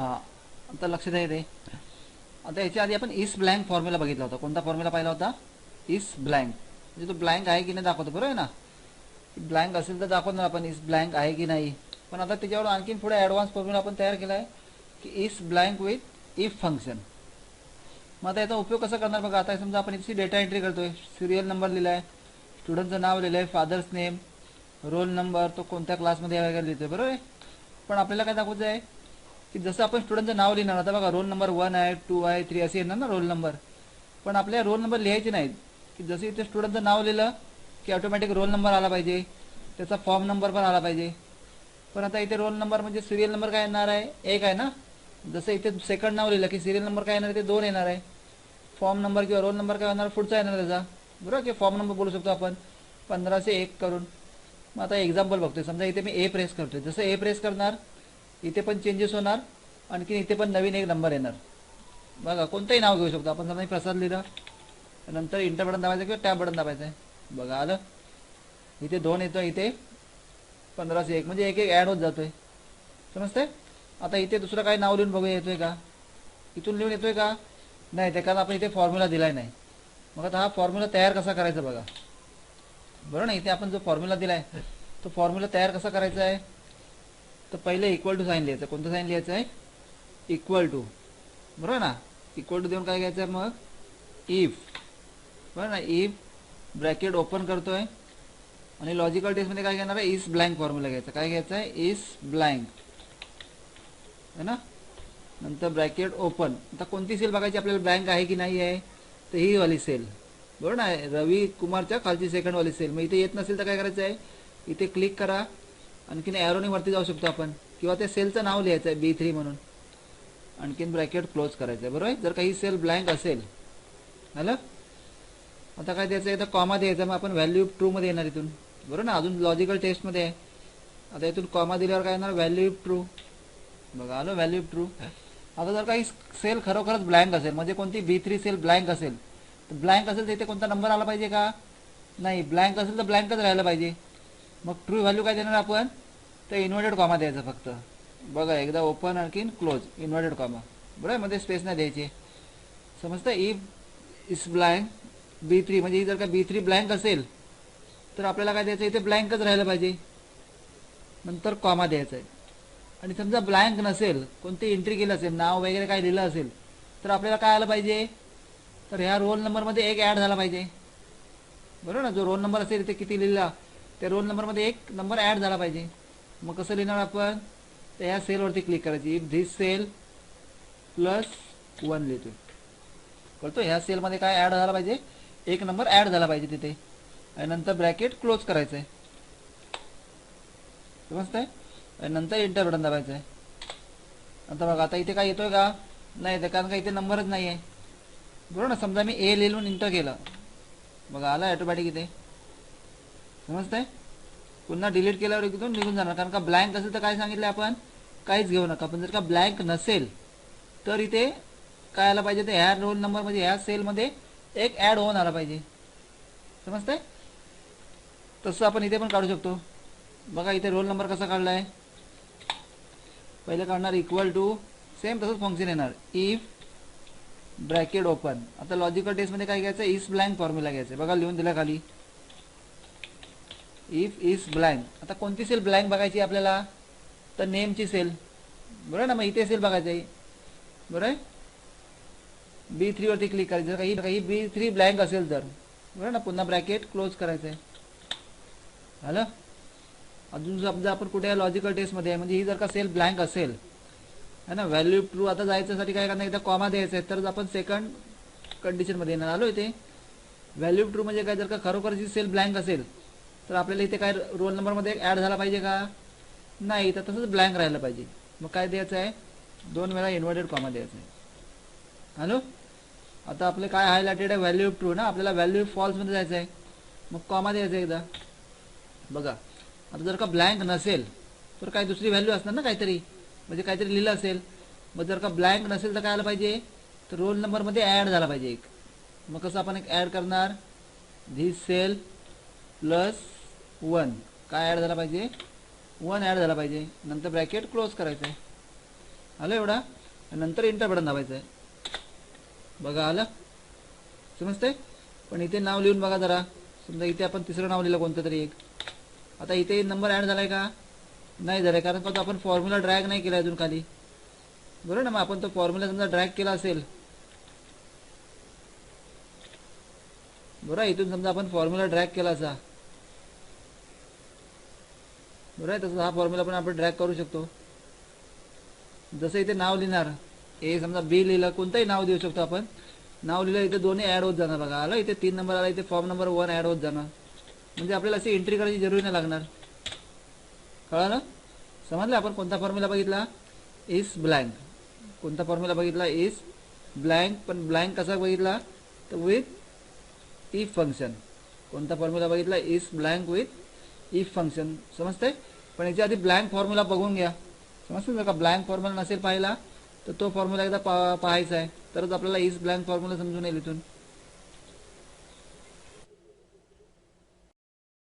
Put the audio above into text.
हां आता लक्षात येते आता याच्या आधी आपण इस ब्लँक फॉर्म्युला बघितला होता. कोणता फॉर्म्युला पाहिला होता? इस ब्लँक म्हणजे तो ब्लँक आहे की नाही दाखवतो बरोबर आहे ना? ब्लँक असेल तर दाखवणार आपण इस ब्लँक आहे की नाही. पण आता त्याच्यावर आणखीन पुढे ॲडव्हान्स फॉर्म्युला आपण तयार केला आहे की is blank with if function मग आता याचा उपयोग कसा करणार बघा. आता समजा आपण इथे डेटा एंट्री करतोय. सिरियल नंबर लिहिला आहे स्टुडंटचं नाव लिहिलं आहे फादर्स नेम रोल नंबर तो कोणत्या क्लासमध्ये आहे वगैरे लिहितोय बरोबर आहे? पण आपल्याला काय दाखवायचं आहे? की जसं आपण स्टुडंटचं नाव लिहिणार आता बघा रोल नंबर वन आहे टू आहे थ्री असे येणार ना रोल नंबर पण आपल्या रोल नंबर लिहायचे नाहीत. की जसं इथे स्टुडंटचं नाव लिहिलं की ऑटोमॅटिक रोल नंबर आला पाहिजे. त्याचा फॉर्म नंबर पण आला पाहिजे. पण आता इथे रोल नंबर म्हणजे सिरियल नंबर काय येणार आहे? एक आहे ना? जसं इथे सेकंड नाव लिहिलं की सिरियल नंबर काय येणार आहे? ते दोन येणार आहे. फॉर्म नंबर किंवा रोल नंबर काय येणार पुढचा येणार त्याचा. बरोबर की फॉर्म नंबर बोलू शकतो आपण. पंधराशे एक करून. मग आता एक्झाम्पल बघतोय. समजा इथे मी ए प्रेस करतोय. जसं ए प्रेस करणार इथे पण चेंजेस होणार. आणखी इथे पण नवीन एक नंबर येणार. बघा कोणतंही नाव घेऊ शकतो. आपण समजा प्रसाद लिहिलं. नंतर इंटर बटन दाबायचं किंवा टॅब बटन दाबायचं आहे. बघा आलं. इथे दोन येतो इथे पंधराशे एक. म्हणजे एक एक ॲड होत जातोय. समजते आता इथे दुसरं काही नाव लिहून बघूया. येतोय का? इथून लिहून येतोय का? नाही ते कारण आपण इथे फॉर्म्युला दिलाय नाही. मग आता हा फॉर्म्युला तयार कसा करायचा बघा. बरोबर ना? इथे आपण जो फॉर्म्युला दिलाय तो फॉर्म्युला तयार कसा करायचा आहे? तर पहिले इक्वल टू साईन लिहायचं. कोणतं साईन लिहायचं आहे? इक्वल टू बरोबर ना? इक्वल टू देऊन काय घ्यायचं आहे मग? इफ बरोबर ना? इफ ब्रॅकेट ओपन करतोय. आणि लॉजिकल टेस्टमध्ये काय घेणार आहे? इस ब्लँक फॉर्म्युला घ्यायचा. काय घ्यायचं आहे? इस ब्लँक है ना? नंतर ब्रॅकेट ओपन आता कोणती सेल बघायची? आपल्याला ब्लँक आहे की नाही आहे? तर ही वाली सेल बरोबर ना? रवी कुमारच्या खालची सेकंड वाली सेल मग इथे येत नसेल तर काय करायचं आहे? इथे क्लिक करा. आणखीन ॲरोने वरती जाऊ शकतो आपण. किंवा त्या सेलचं नाव लिहायचं आहे बी थ्री म्हणून. आणखीन ब्रॅकेट क्लोज करायचं आहे बरोबर? आहे जर काही सेल ब्लँक असेल झालं आता काय द्यायचं आहे तर कॉमा द्यायचा मग आपण व्हॅल्यू ट्रूमध्ये येणार इथून. बरोबर ना? अजून लॉजिकल टेस्टमध्ये आहे. आता इथून कॉमा दिल्यावर काय येणार? व्हॅल्यू ट्रू बघा आलं? व्हॅल्यू ट्रू आता जर काही सेल खरोखरच ब्लँक असेल म्हणजे कोणती बी थ्री सेल ब्लँक असेल तर ब्लँक असेल तर इथे कोणता नंबर आला पाहिजे का? नाही ब्लँक असेल तर ब्लँकच राहायला पाहिजे. मग ट्रू व्हॅल्यू काय देणार आपण? तर इन्व्हर्टेड कॉमा द्यायचा फक्त. बघा एकदा ओपन आणखीन क्लोज इन्व्हर्टेड कॉमा बरोबर मध्ये स्पेस नाही द्यायची. समजतं? If is blank B three म्हणजे जर का बी थ्री ब्लँक असेल तर आपल्याला काय द्यायचं? इथे ब्लँकच राहायला पाहिजे. नंतर कॉमा द्यायचा आहे. आणि समजा ब्लँक नसेल कोणती एंट्री केलं असेल नाव वगैरे काय लिहिलं असेल तर आपल्याला काय आलं पाहिजे? तर ह्या रोल नंबरमध्ये एक ॲड झाला पाहिजे. बरोबर ना? जो रोल नंबर असेल इथे किती लिहिला त्या रोल नंबरमध्ये एक नंबर ॲड झाला पाहिजे. मग कसं लिहिणार आपण? तर ह्या सेलवरती क्लिक करायची. If this cell plus one लिहितोय. कळतो ह्या सेलमध्ये काय ॲड झाला पाहिजे? एक नंबर ॲड झाला पाहिजे तिथे. आणि नंतर ब्रॅकेट क्लोज करायचं आहे समजतंय? आणि नंतर इंटर बटन दाबायचं आहे आता बघा आता इथे काय येतोय का? नाही तर कारण का इथे नंबरच नाही आहे बरोबर ना? समजा मी ए लिहून इंटर केलं. बघा आला ऑटोमॅटिक इथे. समजतंय? पुन्हा डिलीट केल्यावर तिथून निघून जाणार. कारण का ब्लँक असेल तर काय सांगितलं आपण? काहीच घेऊ नका. पण जर का ब्लँक नसेल तर इथे काय आला पाहिजे? ते ह्या रोल नंबरमध्ये ह्या सेलमध्ये एक ॲड होऊन आला पाहिजे. समजतंय? तसं आपण इथे पण काढू शकतो. बघा इथे रोल नंबर कसा काढला आहे पहिले काढणार इक्वल टू सेम तसंच फंक्शन येणार. इफ ब्रॅकेट ओपन आता लॉजिकल टेस्टमध्ये काय घ्यायचं? इस ब्लँक फॉर्म्युला घ्यायचं. बघा लिहून दिला खाली. इफ इज ब्लँक आता कोणती सेल ब्लँक बघायची आपल्याला? तर नेमची सेल बरोबर ना? मग इथे सेल बघायची आहे. बरोबर? आहे बी थ्रीवरती क्लिक करायचं. जर काही काही बी थ्री ब्लँक असेल तर. बरोबर ना? पुन्हा ब्रॅकेट क्लोज करायचं आहे. झालं? अजून समजा आपण कुठे लॉजिकल टेस्टमध्ये आहे म्हणजे ही जर का सेल ब्लँक असेल है ना? व्हॅल्यू ट्रू आता जायच्यासाठी काय करणार? एकदा कॉमा द्यायचं आहे. तरच आपण सेकंड कंडिशनमध्ये येणार आलो इथे. व्हॅल्यू ट्रू म्हणजे काय? जर का खरोखर जी सेल ब्लँक असेल तर आपल्याला इथे काय रोल नंबरमध्ये ॲड झाला पाहिजे का? नाही तर तसंच ब्लँक राहिलं पाहिजे. मग काय द्यायचं आहे? दोन वेळा इन्व्हर्टेड कॉमा द्यायचं आहे. हॅलो आता आपले काय हायलायटेड आहे? व्हॅल्यू ट्रू ना? आपल्याला व्हॅल्यू फॉल्समध्ये जायचं आहे. मग कॉमा द्यायचं आहे एकदा. बघा. आता जर का ब्लँक नसेल तर काय दुसरी व्हॅल्यू असणार ना काहीतरी? म्हणजे काहीतरी लिहिलं असेल. मग जर का ब्लँक नसेल तर काय आलं पाहिजे? तर रोल नंबरमध्ये ॲड झाला पाहिजे एक. मग कसं आपण एक ॲड करणार? The cell plus one. काय ॲड झाला पाहिजे? वन ॲड झाला पाहिजे. नंतर ब्रॅकेट क्लोज करायचं आहे आलं एवढा? आणि नंतर इंटर बटन दाबायचं आहे बघा आलं? समजते पण इथे नाव लिहून बघा जरा. समजा इथे आपण तिसरं नाव लिहिलं कोणतं तरी एक. आता इथे नंबर ॲड झालाय का? नाही झालाय कारण फक्त आपण फॉर्म्युला ड्रॅग नाही केला अजून खाली. बरोबर ना? मग आपण तो फॉर्म्युला समजा ड्रॅग केला असेल. बरं इथून समजा आपण फॉर्म्युला ड्रॅग केला असा. बरोबर आहे तसं हा फॉर्म्युला पण आपण ड्रॅग करू शकतो. जसं इथे नाव लिहिणार ए समजा बी लिहिलं कोणतंही नाव देऊ शकतो आपण. नाव लिहिलं इथे दोन्ही ॲड होत जाणार बघा. आलं इथे तीन नंबर आला इथे फॉर्म नंबर वन ॲड होत जाणार. म्हणजे आपल्याला अशी एंट्री करायची जरुरी नाही लागणार. कळलं? समजलं आपण कोणता फॉर्म्युला बघितला? इस ब्लँक कोणता फॉर्म्युला बघितला? इस ब्लँक पण ब्लँक कसा बघितला? तर विथ इफ फंक्शन कोणता फॉर्म्युला बघितला? Is blank with if function समजतंय? पण याच्या आधी ब्लँक फॉर्म्युला बघून घ्या. समजतो जर का ब्लँक फॉर्म्युला नसेल पाहिला तर तो फॉर्म्युला एकदा पा पाहायचा आहे. तरच आपल्याला इज ब्लँक फॉर्म्युला समजून येईल इथून.